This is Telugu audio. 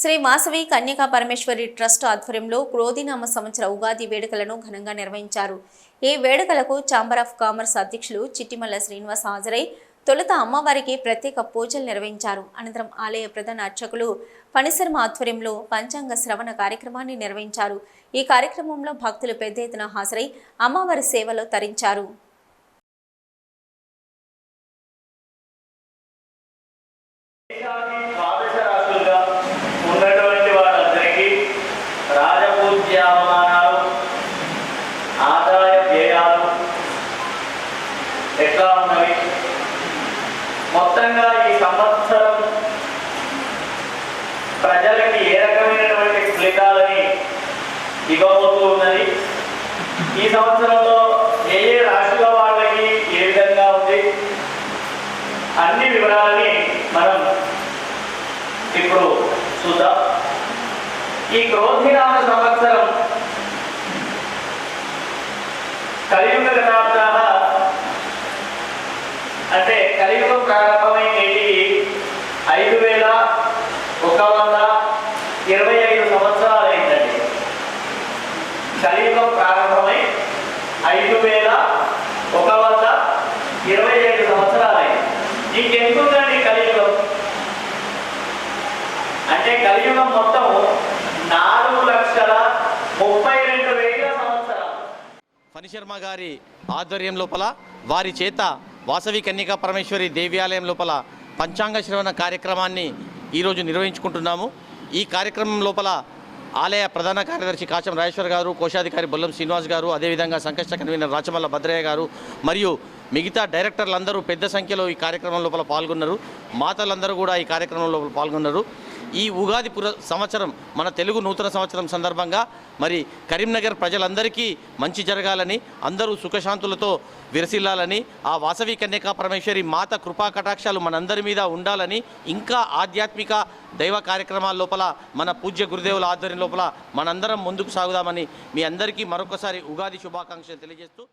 శ్రీ వాసవి కన్యకా పరమేశ్వరి ట్రస్ట్ ఆధ్వర్యంలో క్రోధినామ సంవత్సర ఉగాది వేడుకలను ఘనంగా నిర్వహించారు. ఈ వేడుకలకు ఛాంబర్ ఆఫ్ కామర్స్ అధ్యక్షులు చిట్టిమల్ల శ్రీనివాస్ హాజరై తొలుత అమ్మవారికి ప్రత్యేక పూజలు నిర్వహించారు. అనంతరం ఆలయ ప్రధాన అర్చకులు పనిశర్మ ఆధ్వర్యంలో పంచాంగ శ్రవణ కార్యక్రమాన్ని నిర్వహించారు. ఈ కార్యక్రమంలో భక్తులు పెద్ద ఎత్తున హాజరై అమ్మవారి సేవలో తరించారు. ఆదాయ వ్యయాలు ఎట్లా ఉన్నవి? మొత్తంగా ఈ సంవత్సరం ప్రజలకి ఏ రకమైనటువంటి ఫలితాలని ఇవ్వబోతూ ఉన్నది? ఈ సంవత్సరంలో ఏ ఏ రాశుల వాళ్ళకి ఏ విధంగా ఉంది? అన్ని వివరాలని మనం ఇప్పుడు చూద్దాం. ఈ క్రోధినామ సంవత్సరం కలియుగ గతాబ్ద అంటే కలియుగం ప్రారంభమై నేటికి ఐదు వేల ఒక వంద ఇరవై ఐదు సంవత్సరాలు అయిందండి. కలియుగం ప్రారంభమై ఐదు వేల ఒక వంద ఇరవై ఐదు సంవత్సరాలు అయింది. ఇంకెంతుందండి కలియుగం? అంటే కలియుగం మొత్తం నాలుగు లక్షల ముప్పై రెండు వేల సంవత్సరాలు ఫణిశర్మ గారి ఆధ్వర్యం లోపల వారి చేత వాసవి కన్యకా పరమేశ్వరి దేవాలయం లోపల పంచాంగ శ్రవణ కార్యక్రమాన్ని ఈరోజు నిర్వహించుకుంటున్నాము. ఈ కార్యక్రమం లోపల ఆలయ ప్రధాన కార్యదర్శి కాశం రాజేశ్వర్ గారు కోశాధికారి బొల్లం శ్రీనివాస్ గారు అదేవిధంగా సంకష్ట కన్వీనర్ రాచమల్ల భద్రయ్య గారు మరియు మిగతా డైరెక్టర్లందరూ పెద్ద సంఖ్యలో ఈ కార్యక్రమం లోపల పాల్గొన్నారు. మాతలందరూ కూడా ఈ కార్యక్రమం లోపల పాల్గొన్నారు. ఈ ఉగాది పుర సంవత్సరం మన తెలుగు నూతన సంవత్సరం సందర్భంగా మరి కరీంనగర్ ప్రజలందరికీ మంచి జరగాలని అందరూ సుఖశాంతులతో విరసిల్లాలని ఆ వాసవి కన్యకా పరమేశ్వరి మాత కృపా కటాక్షాలు మనందరి మీద ఉండాలని ఇంకా ఆధ్యాత్మిక దైవ కార్యక్రమాల లోపల మన పూజ్య గురుదేవుల ఆధ్వర్యం లోపల మనందరం ముందుకు సాగుదామని మీ అందరికీ మరొకసారి ఉగాది శుభాకాంక్షలు తెలియజేస్తూ